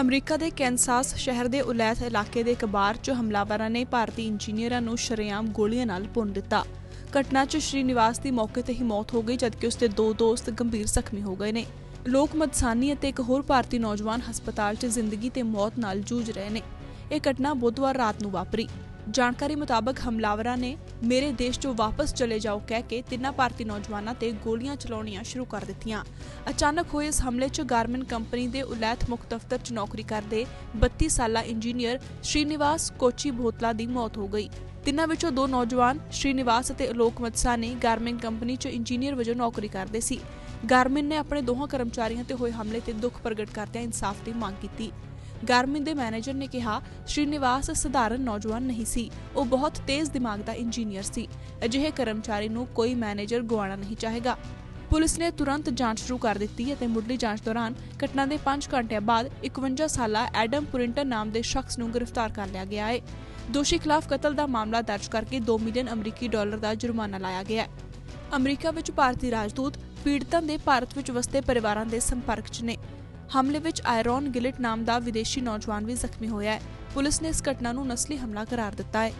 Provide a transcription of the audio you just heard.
America ਦੇ ਕੈਨਸਾਸ ਸ਼ਹਿਰ ਦੇ ਉਲੈਥ ਇਲਾਕੇ ਦੇ ਇੱਕ ਬਾਰ 'ਚ ਹਮਲਾਵਰਾਂ ਨੇ ਭਾਰਤੀ ਇੰਜੀਨੀਅਰਾਂ ਨੂੰ ਸ਼ਰੇਆਮ ਗੋਲੀਆਂ ਨਾਲ ਭੁੰਨ ਦਿੱਤਾ। ਘਟਨਾ 'ਚ ਸ਼੍ਰੀਨਿਵਾਸ ਦੀ ਮੌਕੇ ਤੇ ਹੀ ਮੌਤ ਹੋ ਗਈ, ਜਦਕਿ ਉਸਦੇ ਦੋ ਦੋਸਤ ਗੰਭੀਰ ਜ਼ਖਮੀ ਹੋ ਗਏ ਨੇ। ਲੋਕ ਮਦਸਾਨੀ ਅਤੇ ਇੱਕ ਹੋਰ ਭਾਰਤੀ ਨੌਜਵਾਨ ਹਸਪਤਾਲ 'ਚ ਜ਼ਿੰਦਗੀ ਤੇ ਮੌਤ ਨਾਲ ਜੂਝ ਰਹੇ ਨੇ। ਇਹ ਘਟਨਾ ਬੁੱਧਵਾਰ ਰਾਤ ਨੂੰ ਵਾਪਰੀ। ਜਾਣਕਾਰੀ ਮੁਤਾਬਕ ਹਮਲਾਵਰਾਂ ਨੇ ਮੇਰੇ ਦੇਸ਼ 'ਚੋਂ ਵਾਪਸ ਚਲੇ ਜਾਓ ਕਹਿ ਕੇ ਤਿੰਨਾਂ ਭਾਰਤੀ ਨੌਜਵਾਨਾਂ ਤੇ ਗੋਲੀਆਂ ਚਲਾਉਣੀਆਂ ਸ਼ੁਰੂ ਕਰ ਦਿੱਤੀਆਂ। ਅਚਾਨਕ ਹੋਏ ਇਸ ਹਮਲੇ 'ਚ ਗਾਰਮਨ ਕੰਪਨੀ ਦੇ ਉਲੈਥ ਮੁੱਖ ਦਫ਼ਤਰ 'ਚ ਨੌਕਰੀ ਕਰਦੇ 32 ਸਾਲਾ ਇੰਜੀਨੀਅਰ ਸ਼੍ਰੀਨਿਵਾਸ ਕੋਚੀ ਭੋਤਲਾ ਦੀ ਮੌਤ ਹੋ ਗਈ। ਤਿੰਨਾਂ ਵਿੱਚੋਂ ਦੋ ਨੌਜਵਾਨ ਸ਼੍ਰੀਨਿਵਾਸ ਅਤੇ ਅਲੋਕ ਮਤਸਾਨੀ ਗਾਰਮਿੰਗ ਕੰਪਨੀ 'ਚ ਇੰਜੀਨੀਅਰ ਵਜੋਂ ਨੌਕਰੀ ਕਰਦੇ ਸੀ। ਗਾਰਮਨ ਨੇ ਆਪਣੇ ਦੋਹਾਂ ਕਰਮਚਾਰੀਆਂ ਤੇ ਹੋਏ ਹਮਲੇ ਤੇ ਦੁੱਖ ਪ੍ਰਗਟ ਕਰਦਿਆਂ ਇਨਸਾਫ ਦੀ ਮੰਗ ਕੀਤੀ। ਗਾਰਮਿਨ ਦੇ ਮੈਨੇਜਰ ਨੇ ਕਿਹਾ, ਸ਼੍ਰੀਨਿਵਾਸ ਸਧਾਰਨ ਨੌਜਵਾਨ ਨਹੀਂ ਸੀ। ਉਹ ਬਹੁਤ ਤੇਜ਼ ਦਿਮਾਗ ਦਾ ਇੰਜੀਨੀਅਰ ਸੀ। ਅਜਿਹੇ ਕਰਮਚਾਰੀ ਨੂੰ ਕੋਈ ਮੈਨੇਜਰ ਗਵਾਉਣਾ ਨਹੀਂ ਚਾਹੇਗਾ। ਪੁਲਿਸ ਨੇ ਤੁਰੰਤ ਜਾਂਚ ਸ਼ੁਰੂ ਕਰ ਦਿੱਤੀ ਅਤੇ ਮੁੱਢਲੀ ਜਾਂਚ ਦੌਰਾਨ ਘਟਨਾ ਦੇ 5 ਘੰਟਿਆਂ ਬਾਅਦ 51 ਸਾਲਾ ਐਡਮ ਪੁਰਿੰਟਨ ਨਾਮ ਦੇ ਸ਼ਖਸ ਨੂੰ ਗ੍ਰਿਫਤਾਰ ਕਰ ਲਿਆ ਗਿਆ ਹੈ। ਦੋਸ਼ੀ ਖਿਲਾਫ ਕਤਲ ਦਾ ਮਾਮਲਾ ਦਰਜ ਕਰਕੇ 2 ਮਿਲੀਅਨ ਅਮਰੀਕੀ ਡਾਲਰ ਦਾ ਜੁਰਮਾਨਾ ਲਾਇਆ ਗਿਆ ਹੈ। ਅਮਰੀਕਾ ਵਿੱਚ ਭਾਰਤੀ ਰਾਜਦੂਤ ਪੀੜਤਾਂ ਦੇ ਭਾਰਤ ਵਿੱਚ ਵਸਦੇ ਪਰਿਵਾਰਾਂ ਦੇ ਸੰਪਰਕ 'ਚ ਨੇ। ਹਮਲੇ ਵਿੱਚ ਆਇਰੋਨ ਗਿਲਿਟ ਨਾਮ ਦਾ ਵਿਦੇਸ਼ੀ ਨੌਜਵਾਨ ਵੀ ਜ਼ਖਮੀ ਹੋਇਆ ਹੈ। ਪੁਲਿਸ ਨੇ ਇਸ ਘਟਨਾ ਨੂੰ ਨਸਲੀ ਹਮਲਾ ਕਰਾਰ ਦਿੱਤਾ ਹੈ।